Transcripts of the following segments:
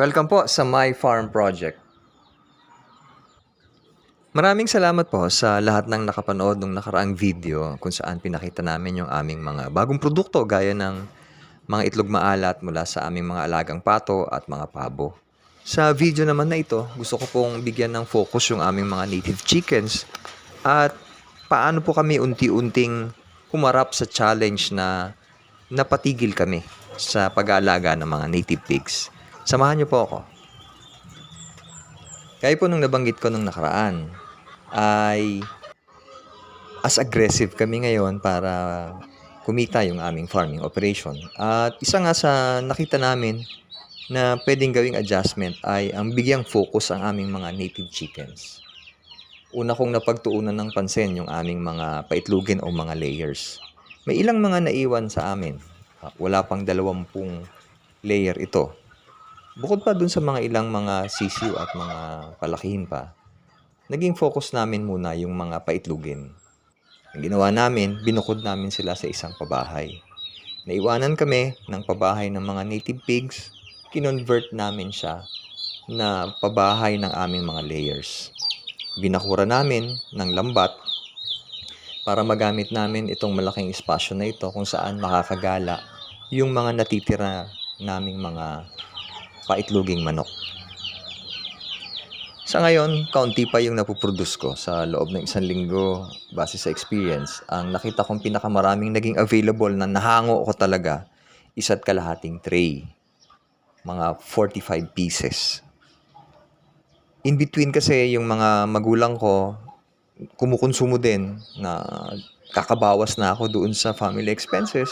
Welcome po sa My Farm Project. Maraming salamat po sa lahat ng nakapanood ng nakaraang video kung saan pinakita namin yung aming mga bagong produkto gaya ng mga itlog maalat mula sa aming mga alagang pato at mga pabo. Sa video naman na ito, gusto ko pong bigyan ng focus yung aming mga native chickens at paano po kami unti-unting humarap sa challenge na napatigil kami sa pag-aalaga ng mga native pigs. Samahan niyo po ako. Kaya po nung nabanggit ko nung nakaraan, ay as aggressive kami ngayon para kumita yung aming farming operation. At isa nga sa nakita namin na pwedeng gawing adjustment ay ang bigyang focus ang aming mga native chickens. Una kong napagtuunan ng pansin yung aming mga paitlugin o mga layers. May ilang mga naiwan sa amin. Ah, Wala pang dalawampung layer ito. Bukod pa dun sa mga ilang mga sisiw at mga palakihin pa, naging focus namin muna yung mga paitlugin. Ang ginawa namin, binukod namin sila sa isang pabahay. Naiwanan kami ng pabahay ng mga native pigs, kinonvert namin siya na pabahay ng aming mga layers. Binakura namin ng lambat para magamit namin itong malaking espasyo na ito kung saan makakagala yung mga natitira naming mga paitluging manok. Sa ngayon, kaunti pa yung napoproduce ko sa loob ng isang linggo base sa experience. Ang nakita kong pinakamaraming naging available na nahango ko talaga isa't kalahating tray. Mga 45 pieces. In between kasi yung mga magulang ko, kumukonsumo din na kakabawas na ako doon sa family expenses.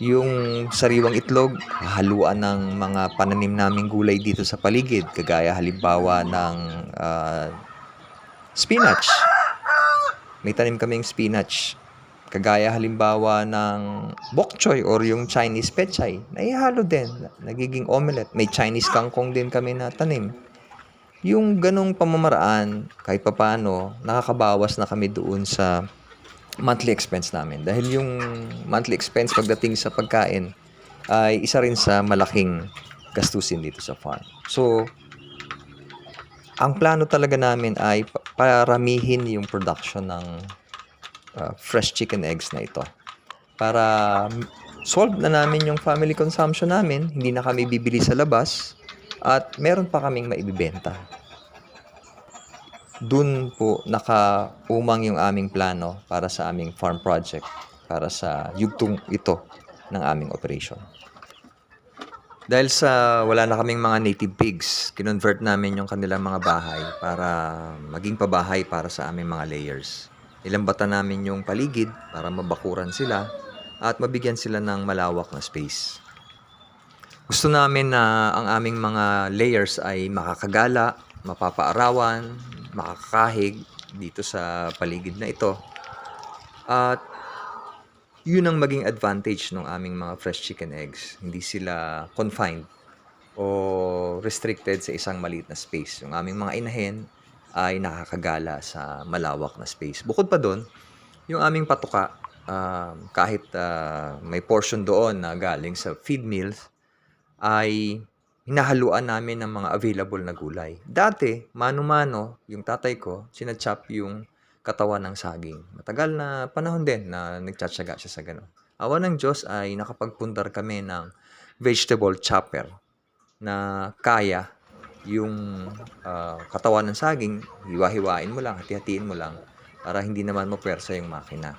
Yung sariwang itlog, haluan ng mga pananim naming gulay dito sa paligid, kagaya halimbawa ng ah, spinach. May tanim kaming spinach. Kagaya halimbawa ng bok choy or yung Chinese pechay. Naihalo din. Nagiging omelette. May Chinese kangkong din kami na tanim. Yung ganong pamamaraan, kahit papano, nakakabawas na kami doon sa monthly expense namin. Dahil yung monthly expense pagdating sa pagkain ay isa rin sa malaking gastusin dito sa farm. So, ang plano talaga namin ay pa- paramihin yung production ng uh, fresh chicken eggs na ito. Para solve na namin yung family consumption namin, hindi na kami bibili sa labas, at meron pa kaming maibibenta dun po nakaumang yung aming plano para sa aming farm project para sa yugtong ito ng aming operation. Dahil sa wala na kaming mga native pigs, kinonvert namin yung kanilang mga bahay para maging pabahay para sa aming mga layers. Nilambatan namin yung paligid para mabakuran sila at mabigyan sila ng malawak na space. Gusto namin na ang aming mga layers ay makakagala, mapapaarawan, makakahig dito sa paligid na ito. At yun ang maging advantage ng aming mga fresh chicken eggs. Hindi sila confined o restricted sa isang maliit na space. Yung aming mga inahin ay nakakagala sa malawak na space. Bukod pa doon, yung aming patuka, um, kahit ah, may portion doon na galing sa feed mills, ay hinahaluan namin ng mga available na gulay. Dati, mano-mano, yung tatay ko, sinachop yung katawan ng saging. Matagal na panahon din na nagtsatsaga siya sa ganun. Awa ng Diyos ay nakapagpundar kami ng vegetable chopper na kaya yung ah, katawan ng saging, hiwa-hiwain mo lang, hati-hatiin mo lang para hindi naman mapwersa yung makina.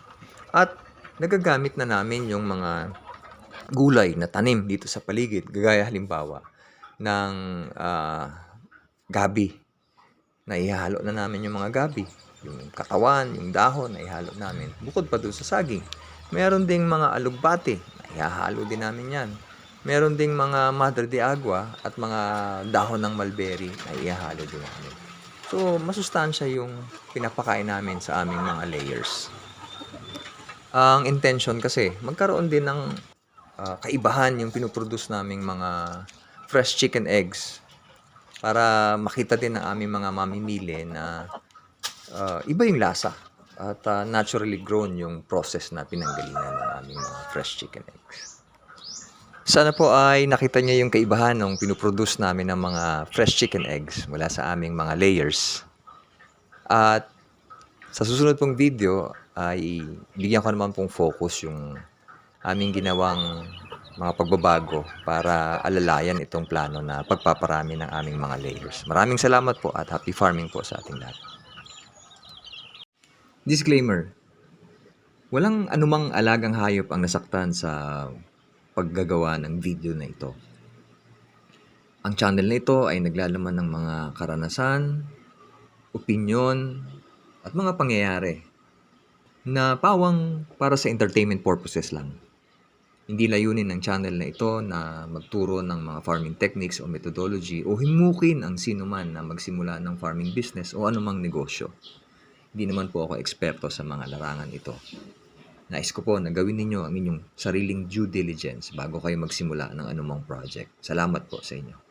At nagagamit na namin yung mga gulay na tanim dito sa paligid, gagaya halimbawa ng ah, gabi. Na ihalo na namin yung mga gabi. Yung katawan, yung dahon, na ihalo namin. Bukod pa doon sa saging. Meron ding mga alugbati, na ihahalo din namin yan. Meron ding mga madre de agua at mga dahon ng mulberry na ihahalo din namin. So, masustansya yung pinapakain namin sa aming mga layers. Ang intention kasi, magkaroon din ng ah, kaibahan yung pinuproduce naming mga fresh chicken eggs para makita din ng aming mga mamimili na ah, iba yung lasa at ah, naturally grown yung process na pinanggalingan ng aming mga fresh chicken eggs. Sana po ay nakita niya yung kaibahan ng pinuproduce namin ng mga fresh chicken eggs mula sa aming mga layers. At sa susunod pong video ay bigyan ko naman pong focus yung aming ginawang mga pagbabago para alalayan itong plano na pagpaparami ng aming mga layers. Maraming salamat po at happy farming po sa ating lahat. Disclaimer. Walang anumang alagang hayop ang nasaktan sa paggagawa ng video na ito. Ang channel na ito ay naglalaman ng mga karanasan, opinyon, at mga pangyayari na pawang para sa entertainment purposes lang. Hindi layunin ng channel na ito na magturo ng mga farming techniques o methodology o himukin ang sino man na magsimula ng farming business o anumang negosyo. Hindi naman po ako eksperto sa mga larangan ito. Nais ko po na gawin ninyo ang inyong sariling due diligence bago kayo magsimula ng anumang project. Salamat po sa inyo.